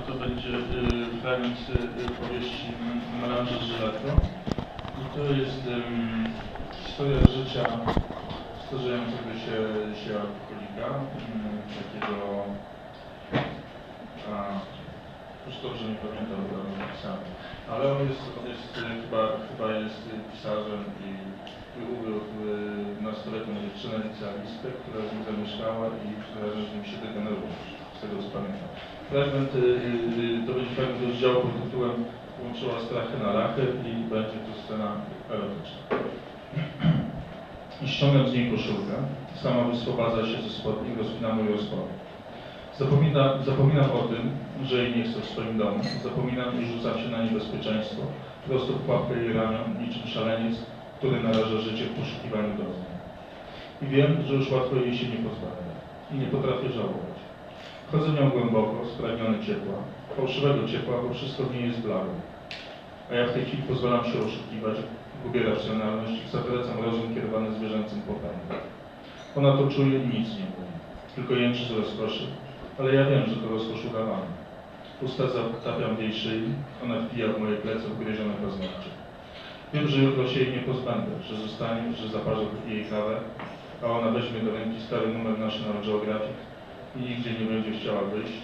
to będzie y, fragment y, powieści Melanży Żyletko. I to jest historia życia starzejącego się, się alkoholika, takiego, a, już dobrze nie pamiętam, napisałem, ale on jest, on jest y, chyba, chyba jest pisarzem i uwiódł nastoletnią dziewczynę licealistkę, która z nim zamieszkała i która z nim się degenerować, z tego co pamiętam. Fragment, y, y, to będzie fragment rozdziału pod tytułem Łączyła strachy na lachy i będzie to scena erotyczna. I ściągam z niej koszulkę, sama wyswobadza się ze spodni i rozpina mój rozpór. Zapomina, zapominam o tym, że jej nie chcę w swoim domu. Zapominam i rzucam się na niebezpieczeństwo, prosto w pułapkę jej ramion, niczym szaleniec, który naraża życie w poszukiwaniu doznań. I wiem, że już łatwo jej się nie pozbawia. I nie potrafię żałować. Chodzę w nią głęboko, spragniony ciepła, fałszywego ciepła, bo wszystko w niej jest blade. A ja w tej chwili pozwalam się oszukiwać, gubię racjonalność i zawracam rozum kierowany zwierzęcym popędem. Ona to czuje i nic nie mówi, tylko jęczy z rozkoszy, ale ja wiem, że to rozkosz udawana. Usta zatapiam w jej szyi, ona wpija w moje plecy ugryzione paznokcie. Wiem, że jutro się jej nie pozbędę, że zostanie, że zaparzę jej kawę, a ona weźmie do ręki stary numer National Geographic i nigdzie nie będzie chciała wyjść,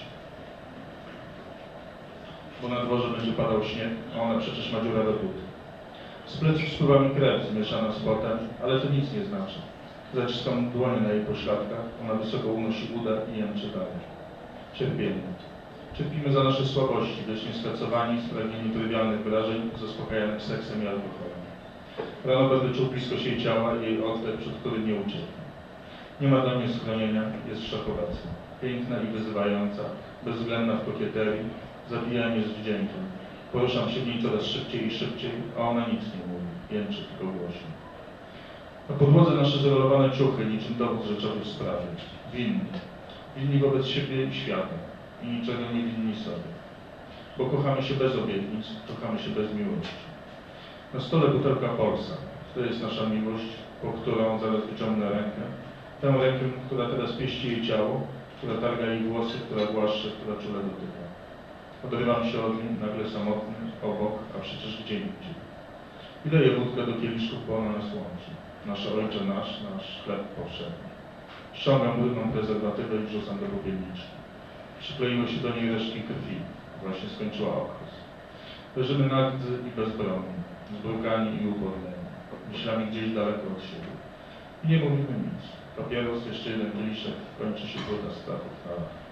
bo na dworze będzie padał śnieg, a ona przecież ma dziurę do but. Z pleców spływa mi krew zmieszana z potem, ale to nic nie znaczy. Zaciskam dłonie na jej pośladkach, ona wysoko unosi uda i jęczy dalej. Cierpienie. Cierpimy za nasze słabości, wiecznie skracowani, spragnieni trywialnych wyrażeń, zaspokajanych seksem i alkoholem. Rano będę czuł bliskość jej ciała i jej oddech, przed którym nie ucieknie. Nie ma dla mnie schronienia, jest wszechobecna. Piękna i wyzywająca, bezwzględna w kokieterii, zabija mnie z wdziękiem. Poruszam się w niej coraz szybciej i szybciej, a ona nic nie mówi, jęczy tylko głośno. Na podłodze nasze zrolowane ciuchy, niczym dowód rzeczowy w. Winni. Winni wobec siebie i świata. I niczego nie winni sobie. Bo kochamy się bez obietnic, kochamy się bez miłości. Na stole butelka Polsa. To jest nasza miłość, po którą zaraz wyciągnę rękę. Tę rękę, która teraz pieści jej ciało, która targa jej włosy, która głaszcze, która czule dotyka. Odrywam się od niej, nagle samotny, obok, a przecież gdzie indziej. I daję wódkę do kieliszków, bo ona nas łączy. Nasze ojcze nasz, nasz chleb powszedni. Ściągam brudną prezerwatywę i wrzucam do popielniczki. Przykleiły się do niej resztki krwi. Właśnie skończyła okres. Leżymy nagdzy i bezbronni, zbrukani i ubodleni. Myślami gdzieś daleko od siebie. I nie mówimy nic. Papieros, jeszcze jeden kieliszek, kończy się woda lach.